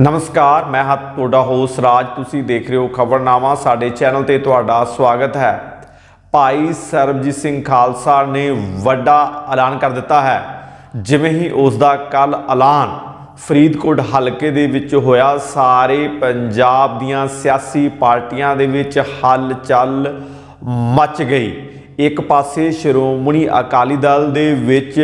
ਨਮਸਕਾਰ, ਮੈਂ ਹਾਂ ਤੁਹਾਡਾ ਹੋਸ ਰਾਜ। ਤੁਸੀਂ ਦੇਖ ਰਹੇ ਹੋ ਖਬਰਨਾਮਾ। ਸਾਡੇ ਚੈਨਲ ਤੇ ਤੁਹਾਡਾ ਸਵਾਗਤ ਹੈ। ਭਾਈ ਸਰਬਜੀਤ ਸਿੰਘ ਖਾਲਸਾ ਨੇ ਵੱਡਾ ਐਲਾਨ ਕਰ ਦਿੱਤਾ ਹੈ। ਜਿਵੇਂ ਹੀ ਉਸ ਦਾ ਕੱਲ ਐਲਾਨ ਫਰੀਦਕੋਟ ਹਲਕੇ ਦੇ ਵਿੱਚ ਹੋਇਆ, ਸਾਰੇ ਪੰਜਾਬ ਦੀਆਂ ਸਿਆਸੀ ਪਾਰਟੀਆਂ ਦੇ ਵਿੱਚ ਹਲਚਲ ਮਚ ਗਈ। ਇੱਕ ਪਾਸੇ ਸ਼੍ਰੋਮਣੀ ਅਕਾਲੀ ਦਲ ਦੇ ਵਿੱਚ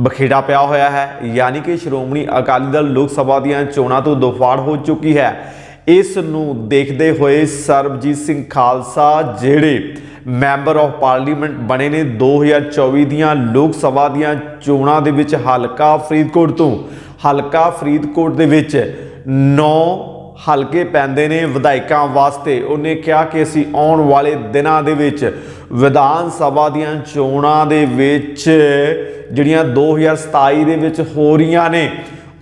ਬਖੇੜਾ ਪਿਆ ਹੋਇਆ ਹੈ। ਯਾਨੀ ਕਿ ਸ਼੍ਰੋਮਣੀ ਅਕਾਲੀ ਦਲ ਲੋਕ ਸਭਾ ਦੀਆਂ ਚੋਣਾਂ ਤੋਂ ਦੋਫਾੜ ਹੋ ਚੁੱਕੀ ਹੈ। ਇਸ ਨੂੰ ਦੇਖਦੇ ਹੋਏ ਸਰਬਜੀਤ ਸਿੰਘ ਖਾਲਸਾ ਜਿਹੜੇ ਮੈਂਬਰ ਆਫ ਪਾਰਲੀਮੈਂਟ ਬਣੇ ਨੇ 2024 ਦੀਆਂ ਲੋਕ ਸਭਾ ਦੀਆਂ ਚੋਣਾਂ ਦੇ ਵਿੱਚ ਹਲਕਾ ਫਰੀਦਕੋਟ ਤੋਂ, ਹਲਕਾ ਫਰੀਦਕੋਟ ਦੇ ਵਿੱਚ 9 ਹਲਕੇ ਪੈਂਦੇ ਨੇ ਵਿਧਾਇਕਾਂ ਵਾਸਤੇ। ਉਹਨੇ ਕਿਹਾ ਕਿ ਅਸੀਂ ਆਉਣ ਵਾਲੇ ਦਿਨਾਂ ਦੇ ਵਿੱਚ ਵਿਧਾਨ ਸਭਾ ਦੀਆਂ ਚੋਣਾਂ ਦੇ ਵਿੱਚ ਜਿਹੜੀਆਂ 2027 ਦੇ ਵਿੱਚ ਹੋ ਰਹੀਆਂ ਨੇ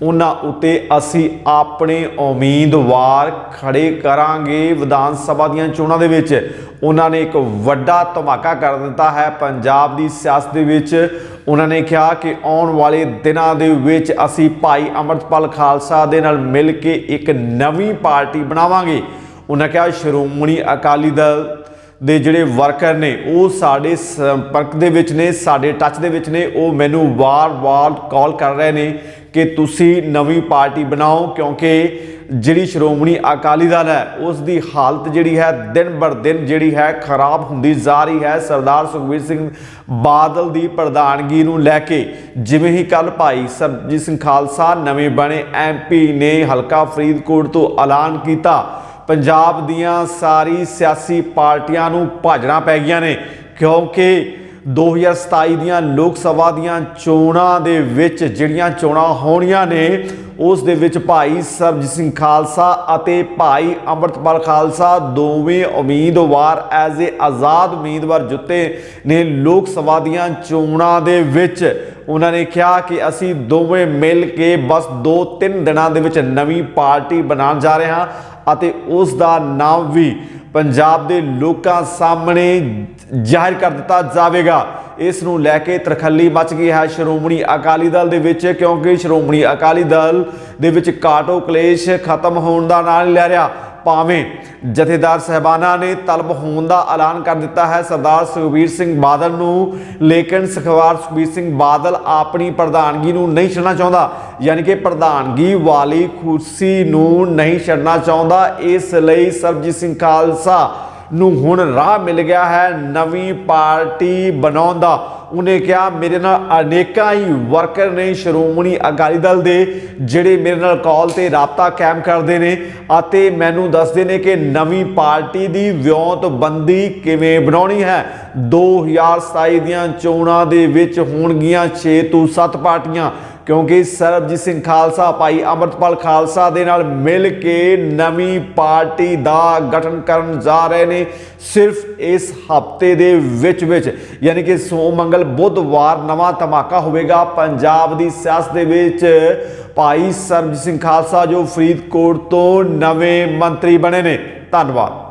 ਉਹਨਾਂ ਉੱਤੇ ਅਸੀਂ ਆਪਣੇ ਉਮੀਦਵਾਰ ਖੜੇ ਕਰਾਂਗੇ ਵਿਧਾਨ ਸਭਾ ਦੀਆਂ ਚੋਣਾਂ ਦੇ ਵਿੱਚ। ਉਹਨਾਂ ਨੇ ਇੱਕ ਵੱਡਾ ਧਮਾਕਾ ਕਰ ਦਿੱਤਾ ਹੈ ਪੰਜਾਬ ਦੀ ਸਿਆਸਤ ਦੇ ਵਿੱਚ। ਉਹਨਾਂ ਨੇ ਕਿਹਾ ਕਿ ਆਉਣ ਵਾਲੇ ਦਿਨਾਂ ਦੇ ਵਿੱਚ ਅਸੀਂ ਭਾਈ ਅਮਰਤਪਾਲ ਖਾਲਸਾ ਦੇ ਨਾਲ ਮਿਲ ਕੇ ਇੱਕ ਨਵੀਂ ਪਾਰਟੀ ਬਣਾਵਾਂਗੇ। ਉਹਨਾਂ ਕਿਹਾ, ਸ਼੍ਰੋਮਣੀ ਅਕਾਲੀ ਦਲ ਦੇ ਜਿਹੜੇ ਵਰਕਰ ਨੇ, ਉਹ ਸਾਡੇ ਸੰਪਰਕ ਦੇ ਵਿੱਚ ਨੇ, ਸਾਡੇ ਟੱਚ ਦੇ ਵਿੱਚ ਨੇ, ਉਹ ਮੈਨੂੰ ਵਾਰ-ਵਾਰ ਕਾਲ ਕਰ ਰਹੇ ਨੇ ਕਿ ਤੁਸੀਂ ਨਵੀਂ ਪਾਰਟੀ ਬਣਾਓ ਕਿਉਂਕਿ ਜਿਹੜੀ ਸ਼੍ਰੋਮਣੀ ਅਕਾਲੀ ਦਲ ਹੈ ਉਸ ਦੀ ਹਾਲਤ ਜਿਹੜੀ ਹੈ, ਦਿਨ ਬਰ ਦਿਨ ਜਿਹੜੀ ਹੈ, ਖਰਾਬ ਹੁੰਦੀ ਜਾ ਰਹੀ ਹੈ। ਸਰਦਾਰ ਸੁਖਬੀਰ ਸਿੰਘ ਬਾਦਲ ਦੀ ਪ੍ਰਧਾਨਗੀ ਨੂੰ ਲੈ ਕੇ ਜਿਵੇਂ ਹੀ ਕੱਲ ਭਾਈ ਸਰਬਜੀਤ ਸਿੰਘ ਖਾਲਸਾ ਨਵੇਂ ਬਣੇ ਐਮਪੀ ਨੇ ਹਲਕਾ ਫਰੀਦਕੋਟ ਤੋਂ ਐਲਾਨ ਕੀਤਾ ਪੰਜਾਬ ਦੀਆਂ ਸਾਰੀ ਸਿਆਸੀ ਪਾਰਟੀਆਂ ਨੂੰ ਭਾਜਣਾ ਪੈ ਗਈਆਂ ਨੇ, ਕਿਉਂਕਿ 2027 ਦੀਆਂ ਲੋਕ ਸਭਾ ਦੀਆਂ ਚੋਣਾਂ ਦੇ ਵਿੱਚ ਜਿਹੜੀਆਂ ਚੋਣਾਂ ਹੋਣੀਆਂ ਨੇ, ਉਸ ਦੇ ਵਿੱਚ ਭਾਈ ਸਰਬਜੀਤ ਸਿੰਘ ਖਾਲਸਾ ਅਤੇ ਭਾਈ ਅੰਮ੍ਰਿਤਪਾਲ ਖਾਲਸਾ ਦੋਵੇਂ ਉਮੀਦਵਾਰ ਐਜ਼ ਏ ਆਜ਼ਾਦ ਉਮੀਦਵਾਰ ਜੁੱਤੇ ਨੇ ਲੋਕ ਸਭਾ ਦੀਆਂ ਚੋਣਾਂ ਦੇ ਵਿੱਚ। ਉਹਨਾਂ ਨੇ ਕਿਹਾ ਕਿ ਅਸੀਂ ਦੋਵੇਂ ਮਿਲ ਕੇ ਬਸ 2-3 ਦਿਨਾਂ ਦੇ ਵਿੱਚ ਨਵੀਂ ਪਾਰਟੀ ਬਣਾਉਣ ਜਾ ਰਹੇ ਹਾਂ। ਅਤੇ ਉਸ ਦਾ ਨਾਮ ਵੀ ਪੰਜਾਬ ਦੇ ਲੋਕਾਂ ਸਾਹਮਣੇ ਜ਼ਾਹਿਰ ਕਰ ਦਿੱਤਾ ਜਾਵੇਗਾ। ਇਸ ਨੂੰ ਲੈ ਕੇ ਤਰਖੱਲੀ ਮਚ ਗਈ ਹੈ ਸ਼੍ਰੋਮਣੀ ਅਕਾਲੀ ਦਲ ਦੇ ਵਿੱਚ, ਕਿਉਂਕਿ ਸ਼੍ਰੋਮਣੀ ਅਕਾਲੀ ਦਲ ਦੇ ਵਿੱਚ ਕਾਟੋ ਕਲੇਸ਼ ਖਤਮ ਹੋਣ ਦਾ ਨਾਂ ਨਹੀਂ ਲੈ ਰਿਹਾ। ਭਾਵੇਂ ਜਥੇਦਾਰ ਸਹਿਬਾਨਾ ਨੇ ਤਲਬ ਹੋਣ ਦਾ ਐਲਾਨ ਕਰ ਦਿੱਤਾ ਹੈ। ਸਰਦਾਰ ਸੁਖਬੀਰ ਸਿੰਘ ਬਾਦਲ ਨੂੰ ਲੇਕਿਨ ਸਰਦਾਰ ਸੁਖਬੀਰ ਸਿੰਘ ਬਾਦਲ ਆਪਣੀ ਪ੍ਰਧਾਨਗੀ ਨੂੰ ਨਹੀਂ ਛੱਡਣਾ ਚਾਹੁੰਦਾ। ਯਾਨੀ ਕਿ ਪ੍ਰਧਾਨਗੀ ਵਾਲੀ ਕੁਰਸੀ ਨੂੰ ਨਹੀਂ ਛੱਡਣਾ ਚਾਹੁੰਦਾ। ਇਸ ਲਈ ਸਰਬਜੀਤ ਸਿੰਘ ਖਾਲਸਾ ਨੂੰ ਹੁਣ ਰਾਹ ਮਿਲ ਗਿਆ ਹੈ ਨਵੀਂ ਪਾਰਟੀ ਬਣਾਉਣ ਦਾ। ਉਹਨੇ ਕਿਹਾ, ਮੇਰੇ ਨਾਲ ਅਨੇਕਾਂ ਹੀ ਵਰਕਰ ਨੇ, ਸ਼੍ਰੋਮਣੀ ਅਕਾਲੀ ਦਲ ਦੇ, ਜਿਹੜੇ ਮੇਰੇ ਨਾਲ ਕਾਲ ਤੇ ਰਾਬਤਾ ਕਾਇਮ ਕਰਦੇ ਨੇ ਅਤੇ ਮੈਨੂੰ ਦੱਸਦੇ ਨੇ ਕਿ ਨਵੀਂ ਪਾਰਟੀ ਦੀ ਵਿਉਂਤਬੰਦੀ ਕਿਵੇਂ ਬਣਾਉਣੀ ਹੈ? 2027 ਦੀਆਂ ਚੋਣਾਂ ਦੇ ਵਿੱਚ ਹੋਣਗੀਆਂ 6 ਤੋਂ 7 ਪਾਰਟੀਆਂ, ਕਿਉਂਕਿ ਸਰਬਜੀਤ ਸਿੰਘ ਖਾਲਸਾ, ਭਾਈ ਅਮਰਤਪਾਲ ਖਾਲਸਾ ਦੇ ਨਾਲ ਮਿਲ ਕੇ ਨਵੀਂ ਪਾਰਟੀ ਦਾ ਗਠਨ ਕਰਨ ਜਾ ਰਹੇ ਨੇ, ਸਿਰਫ ਇਸ ਹਫ਼ਤੇ ਦੇ ਵਿੱਚ ਵਿੱਚ ਯਾਨੀ ਕਿ ਸੋਮ ਮੰਗਲ ਸੋਮੰਗਲ ਬੁੱਧਵਾਰ ਨਵਾਂ ਧਮਾਕਾ ਹੋਵੇਗਾ। ਪੰਜਾਬ ਦੀ ਸਿਆਸਤ ਦੇ ਵਿੱਚ ਭਾਈ ਸਰਬਜੀਤ ਸਿੰਘ ਖਾਲਸਾ ਜੋ ਫਰੀਦਕੋਟ ਤੋਂ ਨਵੇਂ ਮੰਤਰੀ ਬਣੇ ਨੇ। ਧੰਨਵਾਦ।